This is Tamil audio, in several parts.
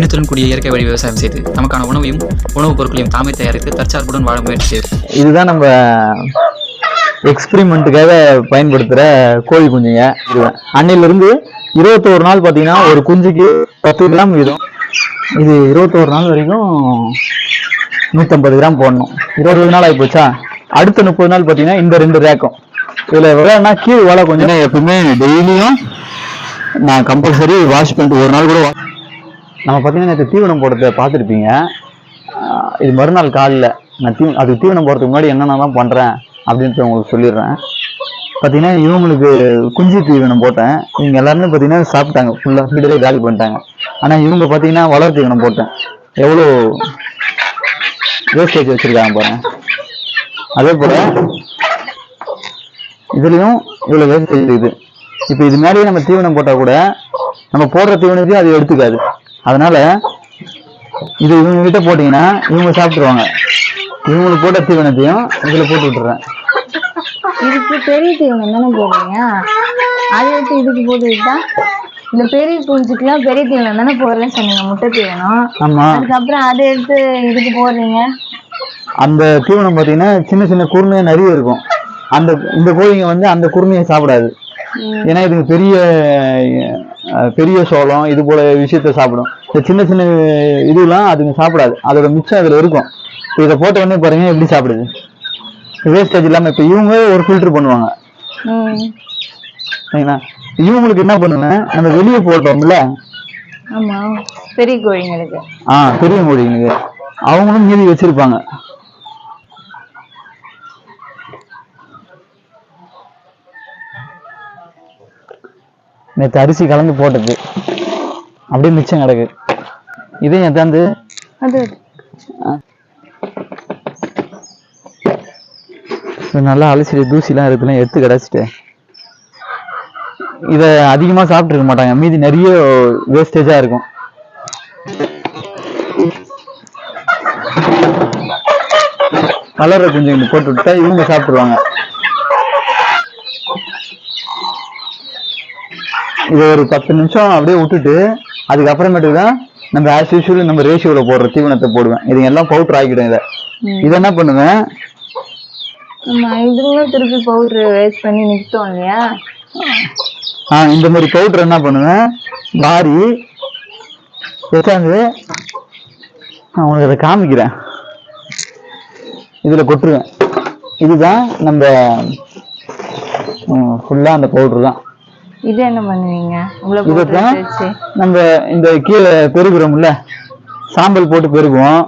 நவீனத்துடன் கூடிய இயற்கை வழி விவசாயம் செய்து நமக்கான உணவையும் உணவுப் பொருட்களையும் தாமே தயாரித்து தற்சார்புடன் வாழ முயற்சி செய்து இதுதான் நம்ம எக்ஸ்பிரிமெண்ட்டுக்காக பயன்படுத்துகிற கோழி குஞ்சுங்க. இது அன்னையிலிருந்து இருபத்தோரு நாள் பார்த்தீங்கன்னா ஒரு குஞ்சுக்கு பத்து கிராம் வீதம். இது இருபத்தோரு நாள் வரைக்கும் நூற்றம்பது கிராம் போடணும். இருபது நாள் ஆகிப்போச்சா அடுத்த முப்பது நாள் பார்த்தீங்கன்னா இந்த ரெண்டு ரேக்கும். இதில் விளையாடுனா கீழ் வலை கொஞ்சம் எப்பவுமே டெய்லியும் நான் கம்பல்சரி வாஷ் பண்ணிட்டு ஒரு நாள் கூட நம்ம பார்த்தீங்கன்னா நேற்று தீவனம் போடுறத பார்த்துருப்பீங்க. இது மறுநாள் காலையில் நான் தீ அதுக்கு தீவனம் போடுறதுக்கு முன்னாடி என்னென்னலாம் பண்ணுறேன் அப்படின்ட்டு உங்களுக்கு சொல்லிடுறேன். பார்த்தீங்கன்னா இவங்களுக்கு குஞ்சு தீவனம் போட்டேன். இவங்க எல்லாருமே பார்த்தீங்கன்னா சாப்பிட்டாங்க. ஃபுல்லாக ஃபீடரே காலி பண்ணிட்டாங்க. ஆனால் இவங்க பார்த்தீங்கன்னா வளர் தீவனம் போட்டேன். எவ்வளோ வேஸ்டேஜ் வச்சுருக்காங்க பாருங்க. அதே போல் இதுலேயும் இவ்வளோ வேஸ்டேஜ் இருக்குது. இப்போ இது மேலேயே நம்ம தீவனம் போட்டால் கூட நம்ம போடுற தீவனத்தையும் அது எடுத்துக்காது. அதனால இது இவங்க கிட்ட போட்டீங்கன்னா இவங்க சாப்பிட்டுருவாங்க. இவங்களுக்கு போட்ட தீவனத்தையும் இதுல போட்டு விட்டுறேன். இதுக்கு பெரிய தீவனம் தானே போடுறீங்க? அதை எடுத்து இதுக்கு போட்டு விட்டா? இந்த பெரிய குஞ்சுக்குலாம் பெரிய தீவனம் தானே போடுறேன்னு சொன்னீங்க முட்டை தீவனம். ஆமா. அதுக்கப்புறம் அதை எடுத்து இதுக்கு போடுறீங்க? அந்த தீவனம் பார்த்தீங்கன்னா சின்ன சின்ன குருணையா நிறைய இருக்கும். அந்த இந்த கோழிங்க வந்து அந்த குருணையை சாப்பிடாது. ஏன்னா இதுக்கு பெரிய பெரிய சோளம் இது போல விஷயத்த சாப்பிடும். இந்த சின்ன சின்ன இதுலாம் அதுங்க சாப்பிடாது. அதோட மிச்சம் அதுல இருக்கும். இப்போ இதை போட்ட உடனே பாருங்க எப்படி சாப்பிடுது? வேஸ்டேஜ் இல்லாம இப்போ இவங்க ஒரு ஃபில்டர் பண்ணுவாங்க. சரிங்களா? இவங்களுக்கு என்ன பண்ணுவேன் நம்ம வெளியே போட்டோம்ல ஆமா. பெரிய கோழிங்களுக்கு. ஆ பெரிய மொழிங்களுக்கு அவங்களும் மீதி வச்சிருப்பாங்க. நேற்று அரிசி கலந்து போட்டது. அப்படியே மிச்சம் கிடக்கு. இதையும் எத்தாந்து நல்லா அலசிட்டு தூசிலாம் இருக்குலாம் எடுத்து கிடச்சிட்டு. இதை அதிகமாக சாப்பிட்ருக்க மாட்டாங்க. மீதி நிறைய வேஸ்டேஜாக இருக்கும். கலரை கொஞ்சம் போட்டு விட்டா இவங்க சாப்பிட்டுருவாங்க. இதை ஒரு பத்து நிமிஷம் அப்படியே விட்டுட்டு அதுக்கப்புறமேட்டு தான் நம்ம ஆஸ் யூஷுவல் நம்ம ரேஷியோவில் போடுற தீவனத்தை போடுவேன். இது எல்லாம் பவுட்ரு ஆக்கிடும் இதை. இதை என்ன பண்ணுவேன்? இதுங்களும் திருப்பி பவுடர் வேஸ்ட் பண்ணி நிறுத்தோம் இல்லையா? ஆ இந்த மாதிரி பவுடர் என்ன பண்ணுவேன்? வாரி வச்சாந்து நான் உனக்கு அதை காமிக்கிறேன். இதில் கொட்டுருவேன் இதுதான் நம்ம ஃபுல்லாக அந்த பவுடர் தான். இது என்ன பண்ணுவீங்க? உள்ள இதை போட்டு தான் வச்சு. நம்ம இந்த கீழே பெருகுறோம்ல சாம்பல் போட்டு பெருகுவோம்.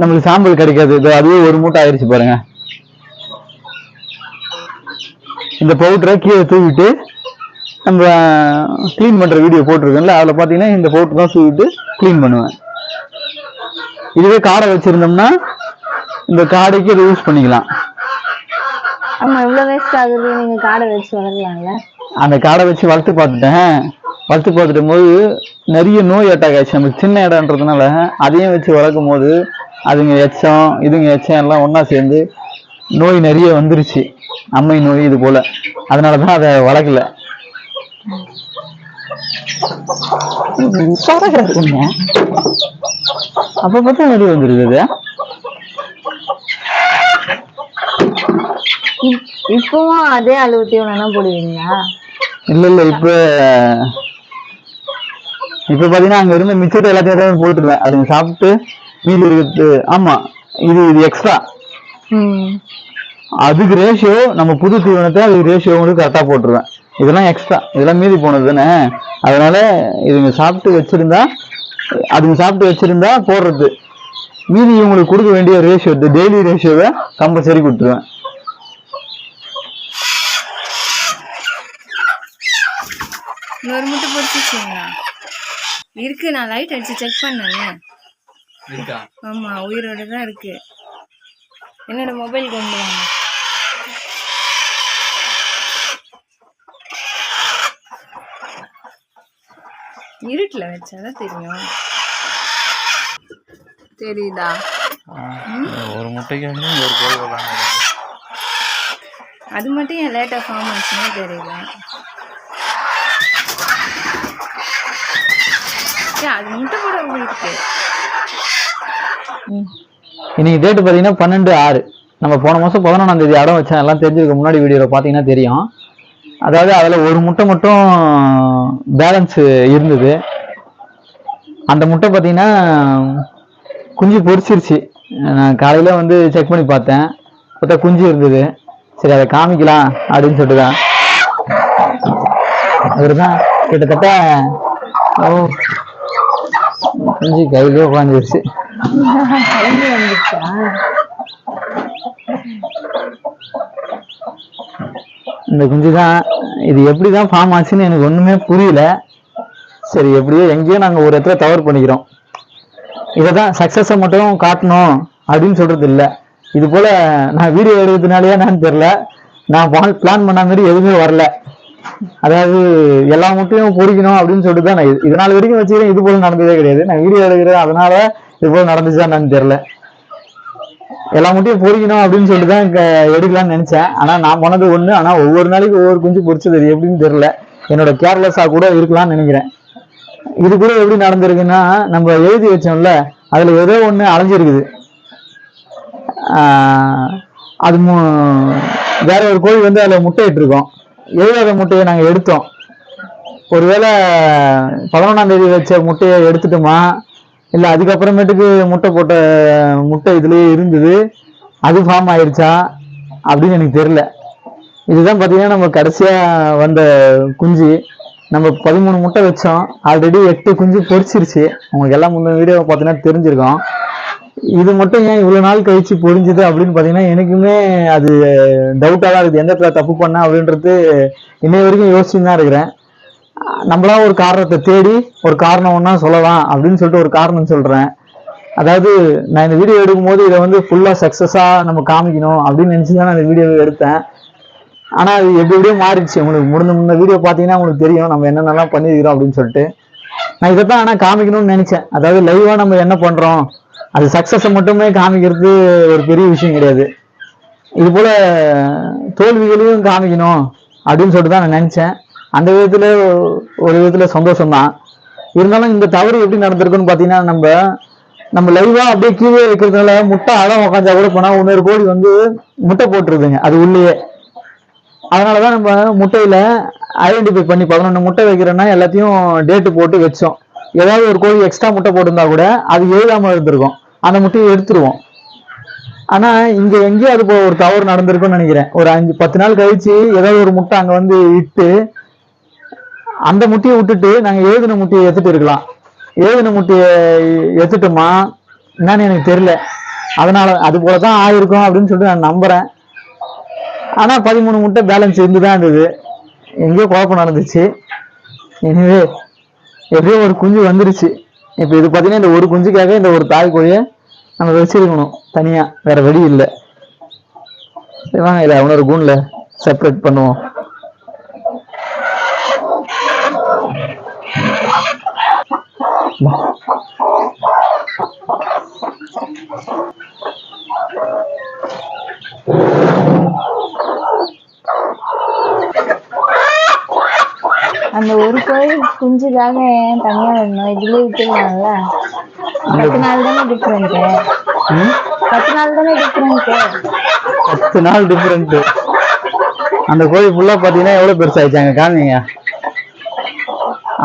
நம்மளுக்கு சாம்பல் கிடைக்காது. இதோ அதுவே ஒரு மூட்டை ஆயிடுச்சு பாருங்க. இந்த பவுடரை கீழே தூவிட்டு நம்ம க்ளீன் பண்ற வீடியோ போட்டிருக்கோம்ல அதில் பார்த்தீங்கன்னா இந்த பவுடர் தான் தூவிட்டு க்ளீன் பண்ணுவேன். இதுவே காடை வச்சிருந்தோம்னா இந்த காடைக்கு இதை யூஸ் பண்ணிக்கலாம். ஆமா இவ்வளவு வேஸ்ட் ஆகுது. நீங்க காடை வச்சு வளர்க்கலாம்ல. அந்த காடை வச்சு வளர்த்து பார்த்துட்டேன். வளர்த்து பார்த்துட்டும் போது நிறைய நோய் அட்டாக் ஆச்சு நமக்கு சின்ன இடம்ன்றதுனால அதையும் வச்சு வளர்க்கும் போது அதுங்க எச்சம் இதுங்க எச்சம் எல்லாம் ஒன்றா சேர்ந்து நோய் நிறைய வந்துருச்சு. அம்மை நோய் இது போல. அதனால தான் அதை வளர்க்கல. பறக்குறதுங்க. அப்ப பார்த்தா வெளியே வந்துருது அது. இப்பவும் அதே அளவு தீவனம் போடுவீங்களா? இல்ல இல்ல இப்ப இப்ப பாத்தீங்கன்னா அங்க இருந்த மிச்சத்தை எல்லாத்தையும் போட்டுருவேன். அதுங்க சாப்பிட்டு மீதி இருக்கிறது ஆமா இது இது எக்ஸ்ட்ரா அதுக்கு ரேஷியோ நம்ம புது தீவனத்தை அதுக்கு ரேஷியோ வந்து கரெக்டா போட்டுருவேன். இதெல்லாம் எக்ஸ்ட்ரா இதெல்லாம் மீதி போனது தானே? அதனால இதுங்க சாப்பிட்டு வச்சிருந்தா அதுங்க சாப்பிட்டு வச்சிருந்தா போடுறது. மீதி இவங்களுக்கு கொடுக்க வேண்டிய ரேஷியோ டெய்லி ரேஷியோவை கம்பல்சரி கொடுத்துருவேன். இன்னொரு முட்டை பொறிச்சிச்சிங்களா இருக்கு நான் லைட் அடிச்சு செக் பண்ணேனே. ஆமா உயிரோட தான் இருக்கு. என்னோட மொபைல் கொண்டு வாங்க. இருட்டுல வச்சாதான் தெரியும். தெரியுதா? ஒரு முட்டைக்கு ஒரு கோழி அது மட்டும் ஏன் லேட்டா ஃபார்ம் ஆச்சுன்னு தெரியல அது முட்டை போட உங்களுக்கு இன்னைக்கு பார்த்தீங்கன்னா பன்னெண்டு ஆறு. நம்ம போன மாதம் பதினொன்றாம் தேதி அடம் வச்சேன். எல்லாம் தெரிஞ்சிருக்க முன்னாடி வீடியோவில் பார்த்தீங்கன்னா தெரியும். அதாவது அதில் ஒரு முட்டை மட்டும் பேலன்ஸ் இருந்தது. அந்த முட்டை பார்த்தீங்கன்னா குஞ்சு பொரிச்சிருச்சு. நான் காலையில் வந்து செக் பண்ணி பார்த்தேன். பார்த்தா குஞ்சு இருந்தது. சரி அதை காமிக்கலாம் அப்படின்னு சொல்லிட்டு தான் அவர் தான் கிட்டத்தட்ட ஓ குஞ்சு கையிலே உட்காந்துருச்சு இந்த குஞ்சு தான் இது எப்படி தான் ஃபார்ம் ஆச்சுன்னு எனக்கு ஒன்றுமே புரியல. சரி எப்படியோ எங்கேயோ நாங்கள் ஒரு இடத்துல தவறு பண்ணிக்கிறோம். இதை தான் சக்ஸஸை மட்டும் காட்டணும் அப்படின்னு சொல்றது இல்லை. இது போல நான் வீடியோ எடுக்கிறதுனாலயே என்னன்னு தெரில நான் பிளான் பண்ண மாதிரி எதுவுமே வரல. அதாவது எல்லா முட்டையும் பொறிக்கணும் அப்படின்னு சொல்லிட்டு தான் நான் இது- நாள் வரைக்கும் வச்சுக்கிறேன். இது போல நடந்ததே கிடையாது. நான் வீடியோ எடுக்கிறேன். அதனால இது போல நடந்துச்சான்னு என்னன்னு எல்லா முட்டையும் பொறிக்கணும் அப்படின்னு சொல்லிட்டு தான் எடுக்கலாம்னு நினைச்சேன். ஆனா நான் போனது ஒண்ணு. ஆனா ஒவ்வொரு நாளைக்கு ஒவ்வொரு குஞ்சு பொறிச்சது. எப்படின்னு தெரியல. என்னோட கேர்லெஸ்ஸா கூட இருக்கலாம்னு நினைக்கிறேன். இது கூட எப்படி நடந்திருக்குன்னா நம்ம எழுதி வச்சோம்ல அதுல ஏதோ ஒண்ணு அலைஞ்சிருக்குது. அது மு- வேற ஒரு கோழி வந்து அதுல முட்டையிட்டு இருக்கோம் எழுதாத முட்டையை நாங்கள் எடுத்தோம். ஒருவேளை பதினொன்றாம் தேதி வச்ச முட்டையை எடுத்துட்டோமா? இல்லை அதுக்கப்புறமேட்டுக்கு முட்டை போட்ட முட்டை இதுலேயே இருந்தது. அது ஃபார்ம் ஆயிடுச்சா அப்படின்னு எனக்கு தெரியல. இதுதான் பார்த்தீங்கன்னா நம்ம கடைசியாக வந்த குஞ்சு. நம்ம பதிமூணு முட்டை வச்சோம். ஆல்ரெடி எட்டு குஞ்சு பொரிச்சிருச்சு. உங்களுக்கு எல்லாம் முந்தைய வீடியோ பார்த்தீங்கன்னா தெரிஞ்சிருக்கோம். இது மட்டும் ஏன் இவ்வளவு நாள் கழிச்சு புரிஞ்சுது அப்படின்னு பாத்தீங்கன்னா எனக்குமே அது டவுட்டா தான் இருக்குது. எந்த இடத்துல தப்பு பண்ண அப்படின்றது இன்னை வரைக்கும் யோசிச்சுன்னு தான் இருக்கிறேன். நம்மளா ஒரு காரணத்தை தேடி ஒரு காரணம் ஒன்றா சொல்லலாம் அப்படின்னு சொல்லிட்டு ஒரு காரணம் சொல்றேன். அதாவது நான் இந்த வீடியோ எடுக்கும்போது இதை வந்து ஃபுல்லா சக்சஸா நம்ம காமிக்கணும் அப்படின்னு நினச்சி தான் நான் இந்த வீடியோவை எடுத்தேன். ஆனா அது எப்படி எப்படியோ மாறிடுச்சு. உங்களுக்கு முடிந்த முன்ன வீடியோ பார்த்தீங்கன்னா உங்களுக்கு தெரியும் நம்ம என்னென்னலாம் பண்ணியிருக்கிறோம் அப்படின்னு சொல்லிட்டு. நான் இதை தான் ஆனால் காமிக்கணும்னு நினைச்சேன். அதாவது லைவா நம்ம என்ன பண்றோம்? அது சக்ஸஸை மட்டுமே காமிக்கிறது ஒரு பெரிய விஷயம் கிடையாது. இது போல தோல்விகளையும் காமிக்கணும் அப்படின்னு சொல்லிட்டு தான் நான் நினைச்சேன். அந்த விதத்துல ஒரு விதத்துல சந்தோஷம் தான் இருந்தாலும் இந்த தவறு எப்படி நடந்திருக்குன்னு பாத்தீங்கன்னா நம்ம நம்ம லைவா அப்படியே கீழே வைக்கிறதுனால முட்டை அழம் உட்காந்தா கூட போனா இன்னொரு கோழி வந்து முட்டை போட்டுருதுங்க. அது உள்ளேயே. அதனாலதான் நம்ம முட்டையில ஐடென்டிஃபை பண்ணி பதினொன்று முட்டை வைக்கிறோம்னா எல்லாத்தையும் டேட்டு போட்டு வச்சோம். ஏதாவது ஒரு கோழி எக்ஸ்ட்ரா முட்டை போட்டிருந்தா கூட அது எழுதாம இருந்திருக்கும். அந்த முட்டையை எடுத்துருவோம். ஆனா இங்க எங்கேயோ அது போ- ஒரு தவறு நடந்திருக்கும்னு நினைக்கிறேன். ஒரு அஞ்சு பத்து நாள் கழிச்சு ஏதாவது ஒரு முட்டை அங்க வந்து இட்டு அந்த முட்டையை விட்டுட்டு நாங்க எழுதின முட்டையை எடுத்துட்டு இருக்கலாம். எழுதின முட்டையை எடுத்துட்டோமா? என்னன்னு எனக்கு தெரியல. அதனால அது போலதான் ஆயிருக்கும் அப்படின்னு சொல்லிட்டு நான் நம்புறேன். ஆனா பதிமூணு முட்டை பேலன்ஸ் இருந்துதான் இருந்தது. எங்கேயோ குழப்பம் நடந்துச்சு. எனவே எப்படியோ ஒரு குஞ்சு வந்துருச்சு. இப்போ இது பார்த்தீங்கன்னா இந்த ஒரு குஞ்சுக்காக இந்த ஒரு தாய் கோழியை நம்ம வச்சிருக்கணும். தனியா. வேற வழி இல்லை. சரி வாங்க இல்லை அவனோட கூண்டில் செப்பரேட் பண்ணுவோம். அந்த ஒரு கோழி குஞ்சுக்காக ஏன் தனியா விடணும் இதுலயே விட்டுடலாம்ல பத்து நாள் தானே டிஃப்ரெண்ட்? பத்து நாள் தானே டிஃப்ரெண்ட் பத்து நாள் டிஃப்ரெண்ட் அந்த கோழி ஃபுல்லா பார்த்தீங்கன்னா எவ்வளோ பெருசாயிடுச்சாங்க காமிங்க.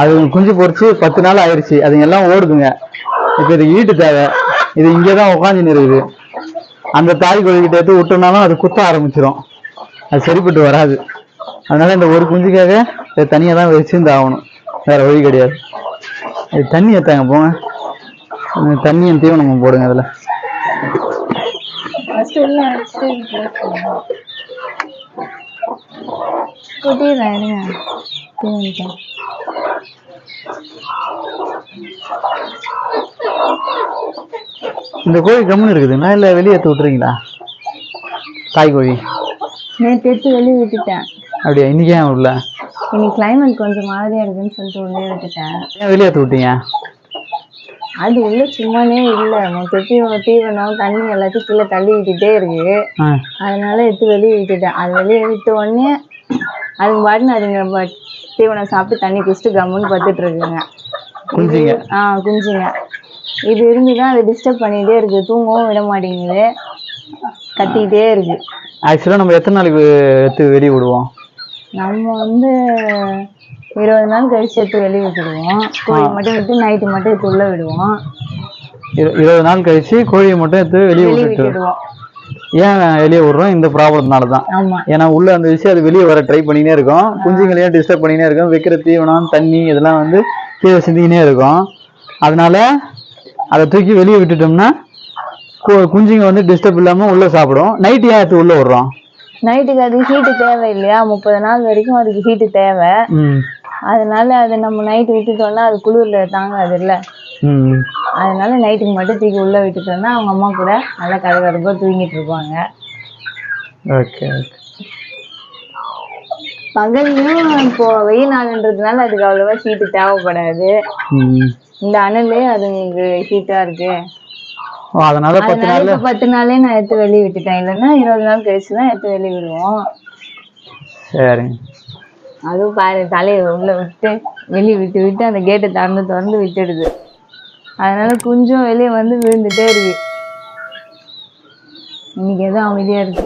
அது குஞ்சு பொரிச்சு பத்து நாள் ஆயிடுச்சு அதுங்க எல்லாம் ஓடுதுங்க. இப்போ இது ஈட்டு தேவை. இது இங்கே தான் உட்காந்துன்னு இருக்குது அந்த தாய் கோழிக்கிட்ட எடுத்து விட்டோம்னாலும் அது குத்த ஆரம்பிச்சிடும் அது சரிப்பட்டு வராது. அதனால இந்த ஒரு குஞ்சுக்காக இதை தனியாக தான் வச்சிருந்து ஆகணும். வேற வழி கிடையாது. இது தண்ணி ஏத்தாங்க போங்க. தண்ணியும் தீவனமும் போடுங்க அதில். இந்த கோழி கம்முன்னு இருக்குதுங்களா? இல்லை வெளியே எடுத்து விட்டுறீங்களா? தாய் கோழி. நேற்று எடுத்து வெளியே விட்டுட்டேன். அப்படியா? இன்னைக்கு ஏன் விடல இன்னைக்கு கிளைமேட் கொஞ்சம் மாதிரியா இருக்குன்னு சொல்லிட்டு உள்ளே விட்டுட்டேன். ஏன் வெளியே எடுத்து விட்டீங்க? அது உள்ள சும்மானே இல்ல. மொத்தத்தையும் தீவனம் தண்ணி எல்லாத்தையும் கீழே தள்ளி விட்டுட்டே இருக்கு அதனால எடுத்து வெளியே விட்டுட்டேன். அது வெளியே விட்ட உடனே அதுங்க பாட்டுன்னு அதுங்க தீவனம் சாப்பிட்டு தண்ணி குடிச்சிட்டு கம்முன்னு பத்துட்டு இருக்குங்க. குஞ்சுங்க ஆ குஞ்சுங்க இது இருந்துதான் அது டிஸ்டர்ப் பண்ணிட்டே இருக்கு. தூங்கவும் விட மாட்டேங்குது. கத்திக்கிட்டே இருக்கு. ஆக்சுவலாக நம்ம எத்தனை நாளைக்கு எடுத்து வெளியே விடுவோம்? நம்ம வந்து இருபது நாள் கழிச்சு எடுத்து வெளியே விட்டுடுவோம். கோழி மட்டும் விட்டு நைட்டு மட்டும் எடுத்து உள்ள விடுவோம். இரு- இருபது நாள் கழிச்சு கோழியை மட்டும் எடுத்து வெளியே விட்டுடுவோம். ஏன் வெளியே விடுறோம்? இந்த ப்ராப்ளத்தினால தான் ஏன்னா உள்ள அந்த விஷயம் அது வெளியே வர ட்ரை பண்ணினே இருக்கும். குஞ்சுங்களையும் டிஸ்டர்ப் பண்ணினே இருக்கும். வைக்கிற தீவனம் தண்ணி இதெல்லாம் வந்து கீழே சிந்திக்கினே இருக்கும். அதனால அதை தூக்கி வெளியே விட்டுட்டோம்னா குஞ்சுங்க வந்து டிஸ்டர்ப் இல்லாம உள்ள சாப்பிடும். நைட் ஏன் எடுத்து உள்ள விடுறோம்? நைட்டுக்கு அது ஹீட்டு தேவை இல்லையா முப்பது நாள் வரைக்கும் அதுக்கு ஹீட்டு தேவை. அதனால அதை நம்ம நைட்டு விட்டுட்டோம்னா அது குளிர்ல தாங்காது இல்ல. அதனால நைட்டுக்கு மட்டும் தூக்கி உள்ள விட்டுட்டோம்னா அவங்க அம்மா கூட நல்லா கதகதப்பா தூங்கிட்டு இருப்பாங்க. Okay okay. பகல்லையும் இப்போ வெயில் நாளுன்றதுனால அதுக்கு அவ்வளவா ஹீட்டு தேவைப்படாது. இந்த அனலே அதுங்களுக்கு ஹீட்டா இருக்கு. அதனால பத்து இப்ப பத்து நாளே நான் எடுத்து வெளியே விட்டுட்டேன். இல்லைன்னா இருபது நாள் கழிச்சு தான் எடுத்து வெளியே விடுவோம். சரிங்க. அதுவும் பாரு தலையை உள்ள விட்டு வெளியே விட்டு விட்டு அந்த கேட்டை திறந்து திறந்து விட்டுடுது. அதனால குஞ்சும் வெளியே வந்து விழுந்துட்டே இருக்கு. இன்னைக்கு எதுவும் அமைதியா இருக்கு.